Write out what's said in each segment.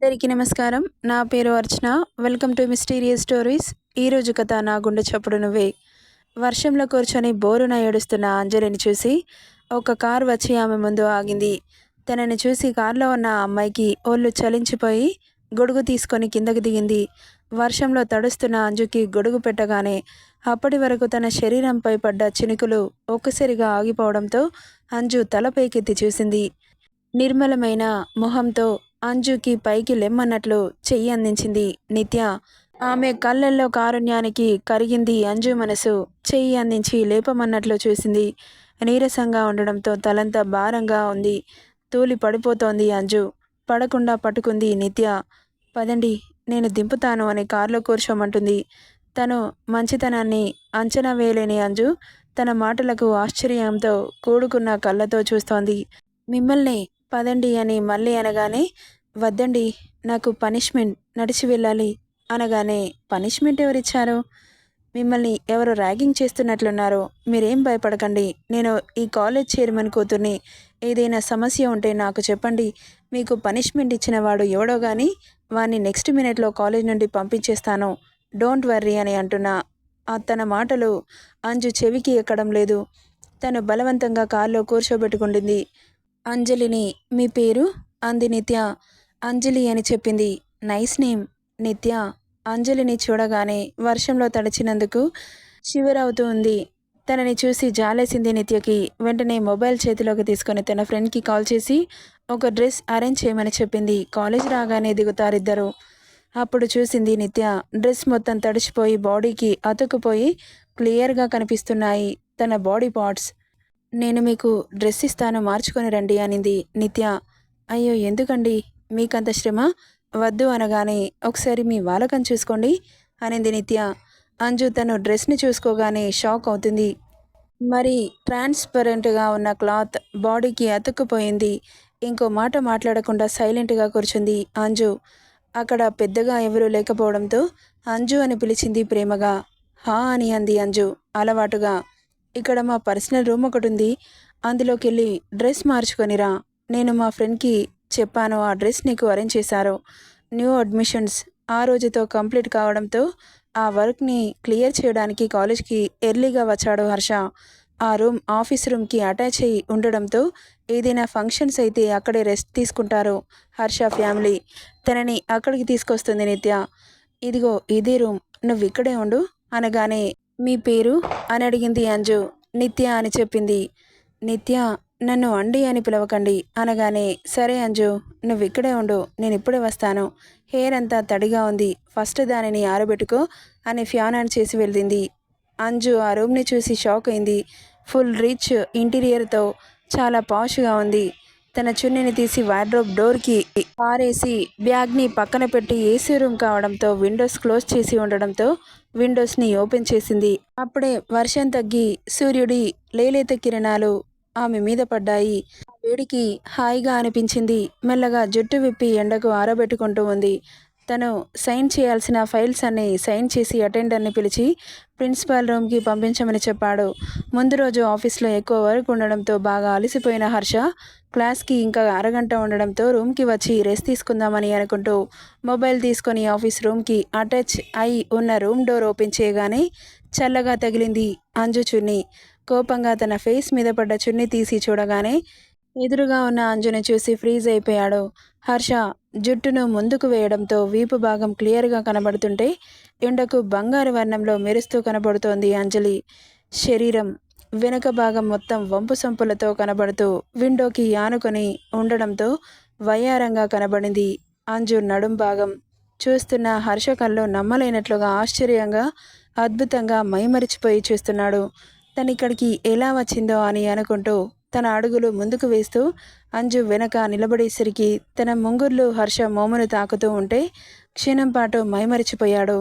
అందరికీ నమస్కారం. నా పేరు Archana. Welcome to mysterious stories. ఈరోజు కథ నా గుండె చప్పుడు నువ్వే. వర్షంలో కూర్చొని బోరున ఏడుస్తున్న అంజలిని చూసి ఒక కారు వచ్చి ఆమె ముందు ఆగింది. తనని చూసి కారులో ఉన్న అమ్మాయికి ఒళ్ళు చలించిపోయి గొడుగు తీసుకొని కిందకి దిగింది. వర్షంలో తడుస్తున్న అంజుకి గొడుగు పెట్టగానే అప్పటి వరకు తన శరీరంపై పడ్డ చినుకులు ఒక్కసారిగా ఆగిపోవడంతో అంజు తల పైకెత్తి చూసింది. నిర్మలమైన మొహంతో అంజుకి పైకి లెమ్మన్నట్లు చెయ్యి అందించింది నిత్య. ఆమె కళ్ళల్లో కారుణ్యానికి కరిగింది అంజు మనసు. చెయ్యి అందించి లేపమన్నట్లు చూసింది. నీరసంగా ఉండడంతో తలంతా భారంగా ఉంది. తూలి పడిపోతోంది అంజు. పడకుండా పట్టుకుంది నిత్య. పదండి నేను దింపుతాను అని కారులో కూర్చోమంటుంది. తను మంచితనాన్ని అంచనా వేయలేని అంజు తన మాటలకు ఆశ్చర్యంతో కూడుకున్న కళ్ళతో చూస్తోంది. మిమ్మల్ని పదండి అని మళ్ళీ అనగానే వద్దండి నాకు పనిష్మెంట్ నడిచి వెళ్ళాలి. అనగానే పనిష్మెంట్ ఎవరిచ్చారు? మిమ్మల్ని ఎవరు ర్యాగింగ్ చేస్తున్నట్లున్నారో మీరేం భయపడకండి. నేను ఈ కాలేజ్ చైర్మన్ కూతుర్ని ఏదైనా సమస్య ఉంటే నాకు చెప్పండి. మీకు పనిష్మెంట్ ఇచ్చిన వాడు ఎవడో కానీ వాడిని నెక్స్ట్ మినిట్లో కాలేజ్ నుండి పంపించేస్తాను. డోంట్ వర్రీ అని అంటున్నా. ఆ తన మాటలు అంజు చెవికి ఎక్కడం లేదు. తను బలవంతంగా కారులో కూర్చోబెట్టుకుంటుంది. అంజలిని. మీ పేరు? అంది నిత్య. అంజలి అని చెప్పింది. Nice name. నిత్య. అంజలిని చూడగానే వర్షంలో తడిచినందుకు షివరవుతూ ఉంది. తనని చూసి జాలేసింది నిత్యకి. వెంటనే మొబైల్ చేతిలోకి తీసుకొని తన ఫ్రెండ్కి కాల్ చేసి ఒక డ్రెస్ అరేంజ్ చేయమని చెప్పింది. కాలేజ్ రాగానే దిగుతారిద్దరు. అప్పుడు చూసింది నిత్య. డ్రెస్ మొత్తం తడిచిపోయి బాడీకి అతుక్కుపోయి క్లియర్గా కనిపిస్తున్నాయి. తన బాడీ పార్ట్స్. నేను మీకు డ్రెస్ ఇస్తాను మార్చుకొని రండి అనింది నిత్య. అయ్యో ఎందుకండి? మీకంత శ్రమ? వద్దు అనగానే ఒకసారి మీ వాలకం చూసుకోండి అనింది నిత్య. అంజు తను డ్రెస్ని చూసుకోగానే షాక్ అవుతుంది. మరి ట్రాన్స్పరెంట్గా ఉన్న క్లాత్ బాడీకి అతుక్కుపోయింది. ఇంకో మాట మాట్లాడకుండా సైలెంట్గా కూర్చుంది అంజు. అక్కడ పెద్దగా ఎవరూ లేకపోవడంతో అంజు అని పిలిచింది ప్రేమగా. హా అని అంది అంజు అలవాటుగా. ఇక్కడ మా పర్సనల్ రూమ్ ఒకటి ఉంది అందులోకి వెళ్ళి డ్రెస్ మార్చుకొనిరా. నేను మా ఫ్రెండ్కి చెప్పాను ఆ డ్రెస్ నీకు అరేంజ్ చేశారు. న్యూ అడ్మిషన్స్ ఆ రోజుతో కంప్లీట్ కావడంతో ఆ వర్క్ని క్లియర్ చేయడానికి కాలేజ్కి ఎర్లీగా వచ్చాడు హర్ష. ఆ రూమ్ ఆఫీస్ రూమ్కి అటాచ్ అయి ఉండడంతో ఏదైనా ఫంక్షన్స్ అయితే అక్కడే రెస్ట్ తీసుకుంటారు హర్ష ఫ్యామిలీ. తనని అక్కడికి తీసుకొస్తుంది నిత్య. ఇదిగో ఇదే రూమ్. నువ్వు ఇక్కడే ఉండు అనగానే మీ పేరు? అని అడిగింది అంజు. నిత్య అని చెప్పింది. నిత్య నన్ను అండి అని పిలవకండి అనగానే సరే అంజు నువ్వు ఇక్కడే ఉండు నేను ఇప్పుడే వస్తాను. హెయిర్ అంతా తడిగా ఉంది. ఫస్ట్ దానిని ఆరబెట్టుకో అని ఫ్యాన్ ఆన్ చేసి వెళ్ళింది. అంజు ఆ రూమ్ని చూసి షాక్ అయింది. ఫుల్ రిచ్ ఇంటీరియర్తో చాలా పాష్గా ఉంది. తన చున్నీని తీసి వార్డ్రోబ్ డోర్కి పారేసి బ్యాగ్ని పక్కన పెట్టి ఏసీ రూమ్ కావడంతో విండోస్ క్లోజ్ చేసి ఉండడంతో విండోస్ని ఓపెన్ చేసింది. అప్పుడే వర్షం తగ్గి సూర్యుడి లేలేత కిరణాలు ఆమె మీద పడ్డాయి. వేడికి హాయిగా అనిపించింది. మెల్లగా జుట్టు విప్పి ఎండకు ఆరబెట్టుకుంటూ ఉంది. తను సైన్ చేయాల్సిన ఫైల్స్ అన్ని సైన్ చేసి అటెండర్ని పిలిచి ప్రిన్సిపాల్ రూమ్కి పంపించమని చెప్పాడు. ముందు రోజు ఆఫీస్లో ఎక్కువ వర్క్ ఉండడంతో బాగా అలసిపోయిన హర్ష క్లాస్కి ఇంకా అరగంట ఉండడంతో రూమ్కి వచ్చి రెస్ట్ తీసుకుందామని అనుకుంటూ మొబైల్ తీసుకొని ఆఫీస్ రూమ్కి అటాచ్ అయి ఉన్న రూమ్ డోర్ ఓపెన్ చేయగానే చల్లగా తగిలింది అంజు చున్ని. కోపంగా తన ఫేస్ మీద పడ్డ చున్ని తీసి చూడగానే ఎదురుగా ఉన్న అంజుని చూసి ఫ్రీజ్ అయిపోయాడు. హర్ష జుట్టును ముందుకు వేయడంతో వీపు భాగం క్లియర్గా కనబడుతుంటే ఎండకు బంగారు వర్ణంలో మెరుస్తూ కనబడుతోంది అంజలి. శరీరం వెనుక భాగం మొత్తం వంపు సంపులతో కనబడుతూ విండోకి ఆనుకొని ఉండడంతో వయ్యారంగా కనబడింది అంజు నడుం భాగం. చూస్తున్న హర్ష కళ్ళు నమ్మలేనట్లుగా ఆశ్చర్యంగా అద్భుతంగా మైమరిచిపోయి చూస్తున్నాడు. తనిక్కడికి ఎలా వచ్చిందో అని అనుకుంటూ తన అడుగులు ముందుకు వేస్తూ అంజు వెనక నిలబడేసరికి తన ముంగుర్లు హర్ష మోమును తాకుతూ ఉంటే క్షీణంపాటు మైమరిచిపోయాడు.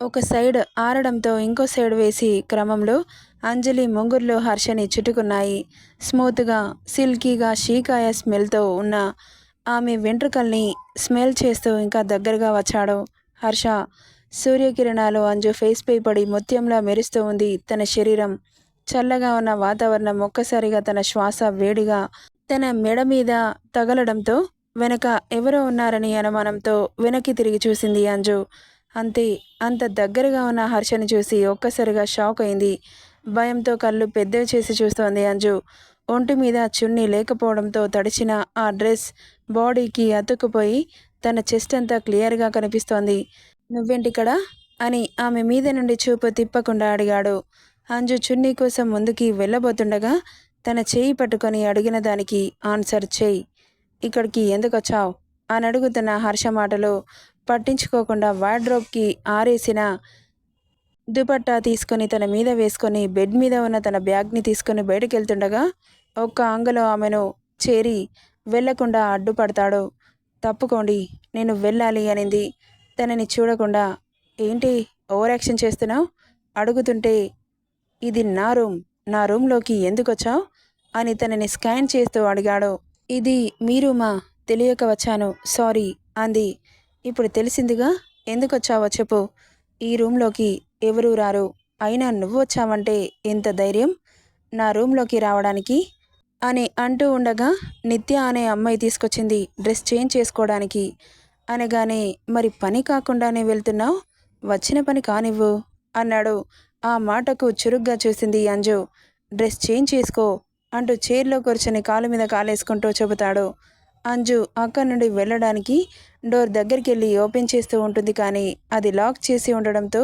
ఒక సైడ్ ఆరడంతో ఇంకో సైడ్ వేసి క్రమంలో అంజలి ముంగుర్లు హర్షని చుట్టుకున్నాయి. స్మూత్గా సిల్కీగా షీకాయ స్మెల్తో ఉన్న ఆమె వెంట్రుకల్ని స్మెల్ చేస్తూ ఇంకా దగ్గరగా వచ్చాడు. హర్ష సూర్యకిరణాలు అంజు ఫేస్పై పడి ముత్యంలా మెరుస్తూ ఉంది తన శరీరం. చల్లగా ఉన్న వాతావరణం ఒక్కసారిగా తన శ్వాస వేడిగా తన మెడ మీద తగలడంతో వెనక ఎవరో ఉన్నారని అనుమానంతో వెనక్కి తిరిగి చూసింది అంజు. అంతే అంత దగ్గరగా ఉన్న హర్షని చూసి ఒక్కసారిగా షాక్ అయింది. భయంతో కళ్ళు పెద్దవి చేసి చూస్తోంది అంజు. ఒంటి మీద చున్నీ లేకపోవడంతో తడిచిన ఆ డ్రెస్ బాడీకి అతుక్కుపోయి తన చెస్ట్ అంతా క్లియర్గా కనిపిస్తోంది. నువ్వేంటిక్కడ? అని ఆమె మీద నుండి చూపు తిప్పకుండా అడిగాడు. అంజు చున్నీ కోసం ముందుకి వెళ్ళబోతుండగా తన చేయి పట్టుకొని అడిగిన దానికి ఆన్సర్ చేయి. ఇక్కడికి ఎందుకు వచ్చావు? అని అడుగుతున్న హర్ష మాటలు పట్టించుకోకుండా వార్డ్రోబ్కి ఆరేసిన దుపట్టా తీసుకొని తన మీద వేసుకొని బెడ్ మీద ఉన్న తన బ్యాగ్ని తీసుకొని బయటకు వెళ్తుండగా ఒక్క అంగలో ఆమెను చేరి వెళ్ళకుండా అడ్డుపడతాడు. తప్పుకోండి నేను వెళ్ళాలి అనింది. తనని చూడకుండా ఏంటి ఓవర్ యాక్షన్ చేస్తున్నావు? అడుగుతుంటే ఇది నా రూమ్ నా రూమ్లోకి ఎందుకొచ్చావు? అని తనని స్కాన్ చేస్తూ అడిగాడు. ఇది మీ రూమా? తెలియక వచ్చాను. సారీ అంది. ఇప్పుడు తెలిసిందిగా? ఎందుకొచ్చావో చెప్పు. ఈ రూమ్లోకి ఎవరూ రారు. అయినా నువ్వు వచ్చావంటే ఎంత ధైర్యం? నా రూమ్లోకి రావడానికి? అని అంటూ ఉండగా నిత్య అనే అమ్మాయి తీసుకొచ్చింది డ్రెస్ చేంజ్ చేసుకోవడానికి. అనగానే మరి పని కాకుండానే వెళ్తున్నావు? వచ్చిన పని కానివ్వు అన్నాడు. ఆ మాటకు చురుగ్గా చూసింది అంజు. డ్రెస్ చేంజ్ చేసుకో అంటూ చైర్లో కూర్చొని కాలు మీద కాలేసుకుంటూ చెబుతాడు. అంజు అక్కడి నుండి వెళ్ళడానికి డోర్ దగ్గరికి వెళ్ళి ఓపెన్ చేస్తూ ఉంటుంది కానీ అది లాక్ చేసి ఉండడంతో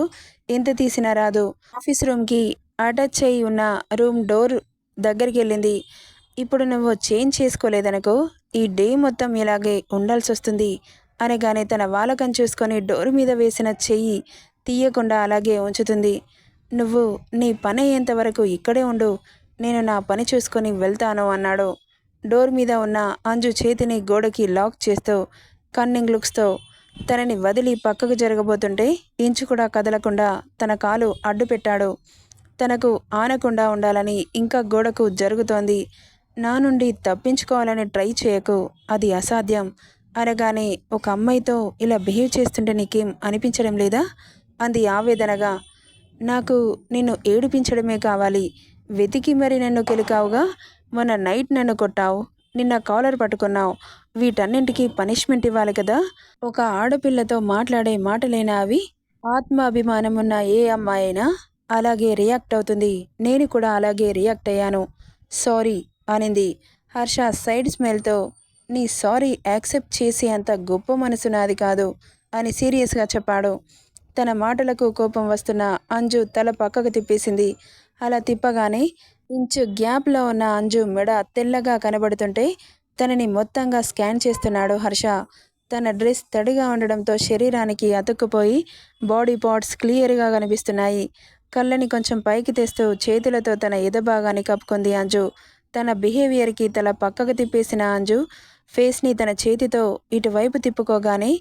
ఎంత తీసినా రాదు. ఆఫీస్ రూమ్కి అటాచ్ అయి ఉన్న రూమ్ డోర్ దగ్గరికి వెళ్ళింది ఇప్పుడు నువ్వు చేంజ్ చేసుకోలేదనుకో ఈ డే మొత్తం ఇలాగే ఉండాల్సి వస్తుంది అనగానే తన వాలకం చూసుకొని డోర్ మీద వేసిన చెయ్యి తీయకుండా అలాగే ఉంచుతుంది. నువ్వు నీ పని అయ్యేంతవరకు ఇక్కడే ఉండు. నేను నా పని చూసుకొని వెళ్తాను అన్నాడు. డోర్ మీద ఉన్న అంజు చేతిని గోడకి లాక్ చేస్తూ కన్నింగ్ లుక్స్తో తనని వదిలి పక్కకు జరగబోతుంటే ఇంచు కూడా కదలకుండా తన కాలు అడ్డు పెట్టాడు. తనకు ఆనకుండా ఉండాలని ఇంకా గోడకు జరుగుతోంది. నా నుండి తప్పించుకోవాలని ట్రై చేయకు. అది అసాధ్యం. అనగానే ఒక అమ్మాయితో ఇలా బిహేవ్ చేస్తుంటే నీకేం అనిపించడం లేదా? అంది ఆవేదనగా. నాకు నిన్ను ఏడిపించడమే కావాలి. వెతికి మరి నన్ను కెలికావుగా? మొన్న నైట్ నన్ను కొట్టావు. నిన్న కాలర్ పట్టుకున్నావు. వీటన్నింటికి పనిష్మెంట్ ఇవ్వాలి కదా? ఒక ఆడపిల్లతో మాట్లాడే మాటలేనా అవి? ఆత్మాభిమానం ఉన్న ఏ అమ్మాయి అయినా అలాగే రియాక్ట్ అవుతుంది. నేను కూడా అలాగే రియాక్ట్ అయ్యాను. సారీ అనింది. హర్ష సైడ్ స్మెల్తో నీ సారీ యాక్సెప్ట్ చేసే అంత గొప్ప మనసు నాది కాదు అని సీరియస్గా చెప్పాడు. తన మాటలకు కోపం వస్తున్న అంజు తల పక్కకు తిప్పేసింది. అలా తిప్పగానే ఇంచు గ్యాప్లో ఉన్న అంజు మెడ తెల్లగా కనబడుతుంటే తనని మొత్తంగా స్కాన్ చేస్తున్నాడు హర్ష. తన డ్రెస్ తడిగా ఉండడంతో శరీరానికి అతుక్కుపోయి బాడీ పార్ట్స్ క్లియర్గా కనిపిస్తున్నాయి. కళ్ళని కొంచెం పైకి తెస్తూ చేతులతో తన ఎదభాగాన్ని కప్పుకుంది అంజు. తన బిహేవియర్కి తల పక్కకు తిప్పేసిన అంజు ఫేస్ని తన చేతితో ఇటువైపు తిప్పుకోగానే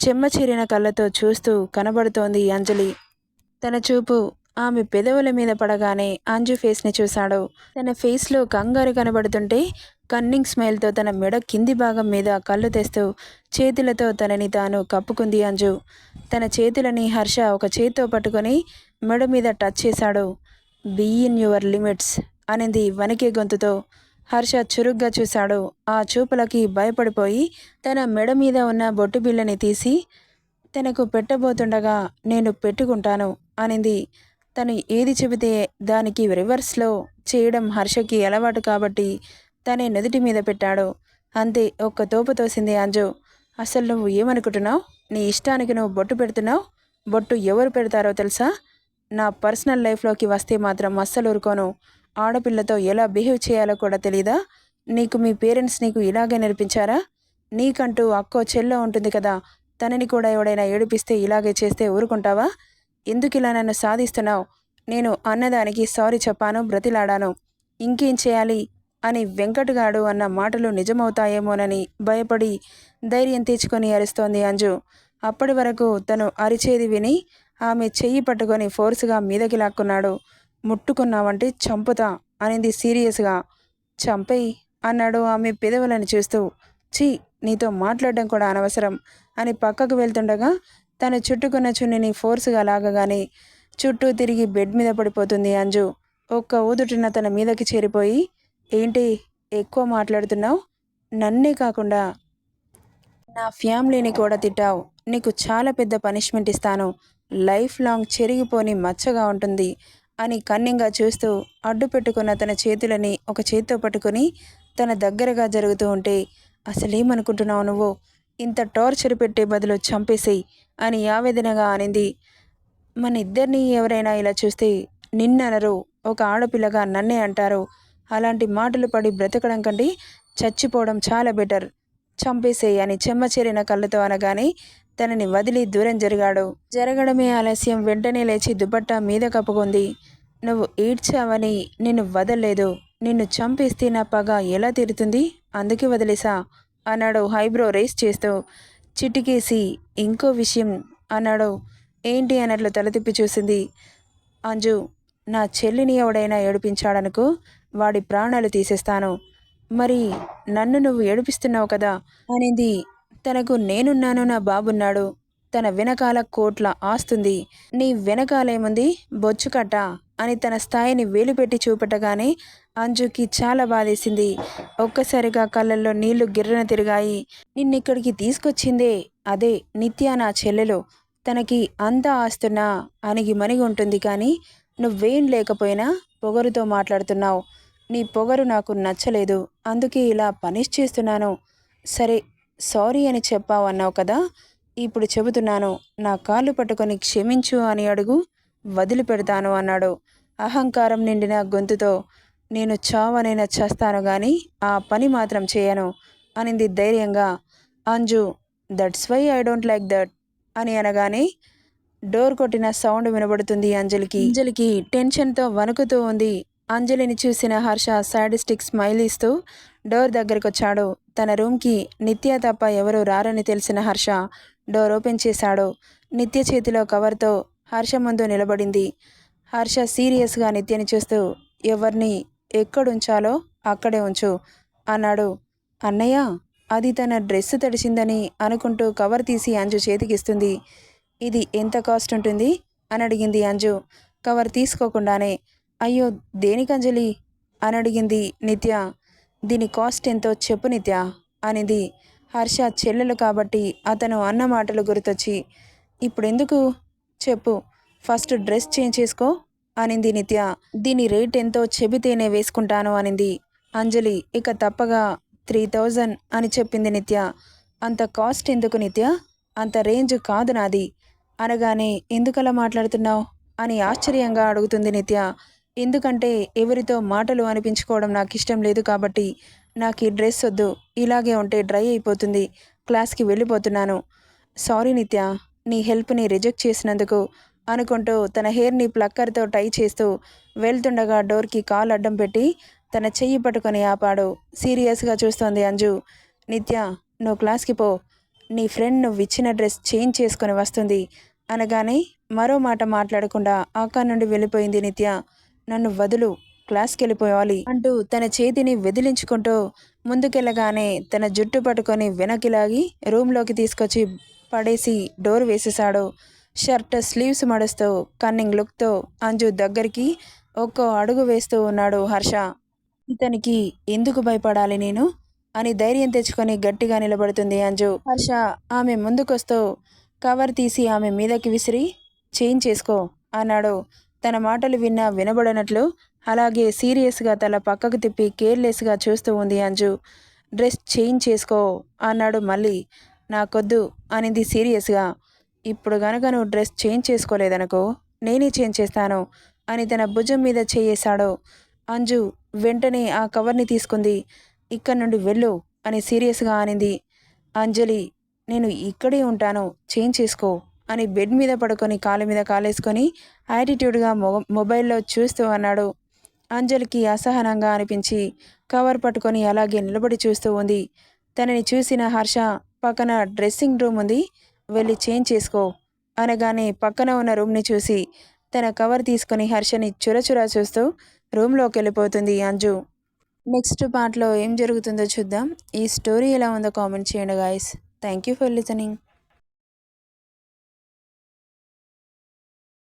చెమ్మచిరిన కళ్ళతో చూస్తూ కనబడుతోంది అంజలి. తన చూపు ఆమె పెదవుల మీద పడగానే అంజు ఫేస్ని చూశాడు. తన ఫేస్లో కంగారు కనబడుతుంటే కన్నింగ్ స్మైల్తో తన మెడ కింది భాగం మీద కళ్ళు తెస్తూ చేతులతో తనని తాను కప్పుకుంది అంజు. తన చేతులని హర్ష ఒక చేత్తో పట్టుకొని మెడ మీద టచ్ చేశాడు. బీ ఇన్ యువర్ లిమిట్స్ అనేది వణికే గొంతుతో. హర్ష చురుగ్గా చూశాడు. ఆ చూపులకి భయపడిపోయి తన మెడ మీద ఉన్న బొట్టు బిళ్ళని తీసి తనకు పెట్టబోతుండగా నేను పెట్టుకుంటాను అనింది. తను ఏది చెబితే దానికి రివర్స్లో చేయడం హర్షకి అలవాటు కాబట్టి తనే నుదుటి మీద పెట్టాడు. అంతే ఒక్క తోపు తోసింది అంజు. అసలు నువ్వు ఏమనుకుంటున్నావు? నీ ఇష్టానికి నువ్వు బొట్టు పెడుతున్నావు? బొట్టు ఎవరు పెడతారో తెలుసా? నా పర్సనల్ లైఫ్లోకి వస్తే మాత్రం అస్సలు ఊరుకోను. ఆడపిల్లతో ఎలా బిహేవ్ చేయాలో కూడా తెలీదా? నీకు మీ పేరెంట్స్ నీకు ఇలాగే నేర్పించారా? నీకంటూ అక్కో చెల్లో ఉంటుంది కదా తనని కూడా ఎవడైనా ఏడిపిస్తే ఇలాగే చేస్తే ఊరుకుంటావా? ఎందుకు ఇలా నన్ను సాధిస్తున్నావు? నేను అన్నదానికి సారీ చెప్పాను బ్రతిలాడాను. ఇంకేం చేయాలి? అని వెంకటగాడు అన్న మాటలు నిజమవుతాయేమోనని భయపడి ధైర్యం తెచ్చుకొని అరుస్తోంది అంజు. అప్పటి వరకు తను అరిచేది విని ఆమె చెయ్యి పట్టుకొని ఫోర్స్గా మీదకి లాక్కున్నాడు. ముట్టుకున్నావంటే చంపుతా అనింది సీరియస్గా. చంపేయి అన్నాడు ఆమె పెదవులను చూస్తూ. ఛీ నీతో మాట్లాడడం కూడా అనవసరం అని పక్కకు వెళ్తుండగా తను చుట్టుకున్న చున్నిని ఫోర్స్గా లాగగానే చుట్టూ తిరిగి బెడ్ మీద పడిపోతుంది అంజు. ఒక్క ఊదుటిన తన మీదకి చేరిపోయి ఏంటి ఎక్కువ మాట్లాడుతున్నావు? నన్నే కాకుండా నా ఫ్యామిలీని కూడా తిట్టావు. నీకు చాలా పెద్ద పనిష్మెంట్ ఇస్తాను. లైఫ్ లాంగ్ చెరిగిపోని మచ్చగా ఉంటుంది. అని కన్నింగా చూస్తూ అడ్డు పెట్టుకున్న తన చేతులని ఒక చేత్తో పట్టుకొని తన దగ్గరగా జరుగుతూ ఉంటే అసలేమనుకుంటున్నావు నువ్వు? ఇంత టార్చర్ పెట్టే బదులు చంపేసేయి అని ఆవేదనగా అనింది. మన ఇద్దరిని ఎవరైనా ఇలా చూస్తే నిన్ననరు ఒక ఆడపిల్లగా నన్నే అంటారు. అలాంటి మాటలు పడి బ్రతకడం కంటే చచ్చిపోవడం చాలా బెటర్. చంపేసేయి అని చెమ్మచేరిన కళ్ళతో అనగానే తనని వదిలి దూరం జరిగాడు. జరగడమే ఆలస్యం. వెంటనే లేచి దుపట్టా మీద కప్పుకుంది. నువ్వు ఈడ్చావని నిన్ను వదలలేదు. నిన్ను చంపేస్తే నా పగ ఎలా తీరుతుంది? అందుకే వదిలేసా? అన్నాడు హైబ్రో రేస్ చేస్తూ. చిటికేసి ఇంకో విషయం అన్నాడు. ఏంటి? అన్నట్లు తల తిప్పి చూసింది. అంజు నా చెల్లిని ఎవడైనా ఏడిపించాడనుకో వాడి ప్రాణాలు తీసేస్తాను. మరి నన్ను నువ్వు ఏడిపిస్తున్నావు కదా? అనేది తనకు నేనున్నాను నా బాబున్నాడు. తన వెనకాల కోట్ల ఆస్తుంది. నీ వెనకాలేముంది బొచ్చుకట్ట అని తన స్థాయిని వేలుపెట్టి చూపెట్టగానే అంజుకి చాలా బాధేసింది. ఒక్కసారిగా కళ్ళల్లో నీళ్ళు గిర్రన తిరిగాయి. నిన్నిక్కడికి తీసుకొచ్చిందే అదే నిత్య నా చెల్లెలు. తనకి అంతా ఆస్తున్నా అణిగి మణిగి ఉంటుంది కానీ నువ్వేం లేకపోయినా పొగరుతో మాట్లాడుతున్నావు. నీ పొగరు నాకు నచ్చలేదు. అందుకే ఇలా పనిష్ చేస్తున్నాను. సరే సారీ అని చెప్పావు అన్నావు కదా ఇప్పుడు చెబుతున్నాను నా కాళ్ళు పట్టుకొని క్షమించు అని అడుగు వదిలిపెడతాను అన్నాడు. అహంకారం నిండిన గొంతుతో నేను చావనైనా చేస్తాను కానీ ఆ పని మాత్రం చేయను అనింది ధైర్యంగా. Anju that's why I don't like that అని అనగానే డోర్ కొట్టిన సౌండ్ వినబడుతుంది అంజలికి. అంజలికి టెన్షన్తో వణుకుతూ ఉంది. అంజలిని చూసిన హర్ష సాడిస్టిక్ స్మైల్ ఇస్తూ డోర్ దగ్గరకు వచ్చాడు తన రూమ్కి నిత్య తప్ప ఎవరూ రారని తెలిసిన హర్ష డోర్ ఓపెన్ చేశాడు. నిత్య చేతిలో కవర్తో హర్ష ముందు నిలబడింది. హర్ష సీరియస్గా నిత్యని చూస్తూ ఎవరిని ఎక్కడుంచాలో అక్కడే ఉంచు అన్నాడు. అన్నయ్య అది తన డ్రెస్ తడిచిందని అనుకుంటూ కవర్ తీసి అంజు చేతికిస్తుంది. ఇది ఎంత కాస్ట్ ఉంటుంది? అని అడిగింది అంజు. కవర్ తీసుకోకుండానే అయ్యో దేనికంజలి అని అడిగింది నిత్య. దీని కాస్ట్ ఎంతో చెప్పు నిత్య అనేది. హర్ష చెల్లెలు కాబట్టి అతను అన్న మాటలు గుర్తొచ్చి. ఇప్పుడెందుకు? చెప్పు. ఫస్ట్ డ్రెస్ చేంజ్ చేసుకో అనింది నిత్య. దీని రేట్ ఎంతో చెబితేనే వేసుకుంటాను అనింది. అంజలి ఇక తప్పగా త్రీ థౌజండ్ అని చెప్పింది నిత్య. అంత కాస్ట్ ఎందుకు నిత్య? అంత రేంజ్ కాదు నాది. అనగానే ఎందుకలా మాట్లాడుతున్నావు? అని ఆశ్చర్యంగా అడుగుతుంది నిత్య. ఎందుకంటే ఎవరితో మాటలు అనిపించుకోవడం నాకు ఇష్టం లేదు కాబట్టి నాకు ఈ డ్రెస్ వద్దు ఇలాగే ఉంటే డ్రై అయిపోతుంది క్లాస్కి వెళ్ళిపోతున్నాను. సారీ నిత్య నీ హెల్ప్ని రిజెక్ట్ చేసినందుకు అనుకుంటూ తన హెయిర్ని ప్లక్కర్తో టై చేస్తూ వెళ్తుండగా డోర్కి కాల్ అడ్డం పెట్టి తన చెయ్యి పట్టుకొని ఆపాడు. సీరియస్గా చూస్తోంది అంజు. నిత్య నువ్వు క్లాస్కి పో. నీ ఫ్రెండ్ నువ్వు ఇచ్చిన డ్రెస్ చేంజ్ చేసుకొని వస్తుంది అనగానే మరో మాట మాట్లాడకుండా ఆకా నుండి వెళ్ళిపోయింది నిత్య. నన్ను వదులు క్లాస్కి వెళ్ళిపోవాలి అంటూ తన చేతిని వెదిలించుకుంటూ ముందుకెళ్ళగానే తన జుట్టు పట్టుకొని వెనక్కి లాగి రూమ్లోకి తీసుకొచ్చి పడేసి డోర్ వేసేశాడు. షర్ట్ స్లీవ్స్ మడుస్తూ కన్నింగ్ లుక్తో అంజు దగ్గరికి ఒక్కో అడుగు వేస్తూ ఉన్నాడు హర్ష. ఇతనికి ఎందుకు భయపడాలి నేను? అని ధైర్యం తెచ్చుకొని గట్టిగా నిలబడుతుంది అంజు. హర్ష ఆమె ముందుకొస్తూ కవర్ తీసి ఆమె మీదకి విసిరి చేంజ్ చేసుకో అన్నాడు. తన మాటలు విన్నా వినబడనట్లు అలాగే సీరియస్గా తల పక్కకు తిప్పి కేర్లెస్గా చూస్తూ ఉంది అంజు. డ్రెస్ చేంజ్ చేసుకో అన్నాడు మళ్ళీ. నాకొద్దు అనింది సీరియస్గా. ఇప్పుడు గనక నువ్వు డ్రెస్ చేంజ్ చేసుకోలేదనుకో నేనే చేంజ్ చేస్తాను అని తన భుజం మీద చేయేశాడు. అంజు వెంటనే ఆ కవర్ని తీసుకుంది. ఇక్కడి నుండి వెళ్ళు అని సీరియస్గా అనింది. అంజలి నేను ఇక్కడే ఉంటాను చేంజ్ చేసుకో అని బెడ్ మీద పడుకొని కాలు మీద కాలేసుకొని యాటిట్యూడ్గా మొబైల్లో చూస్తూ అన్నాడు. అంజలికి అసహనంగా అనిపించి కవర్ పట్టుకొని అలాగే నిలబడి చూస్తూ ఉంది. తనని చూసిన హర్ష పక్కన డ్రెస్సింగ్ రూమ్ ఉంది వెళ్ళి చేంజ్ చేసుకో అనగానే పక్కన ఉన్న రూమ్ని చూసి తన కవర్ తీసుకొని హర్షని చురచురా చూస్తూ రూమ్లోకి వెళ్ళిపోతుంది అంజు. నెక్స్ట్ పార్ట్లో ఏం జరుగుతుందో చూద్దాం. ఈ స్టోరీ ఎలా ఉందో కామెంట్ చేయండి guys. Thank you for listening.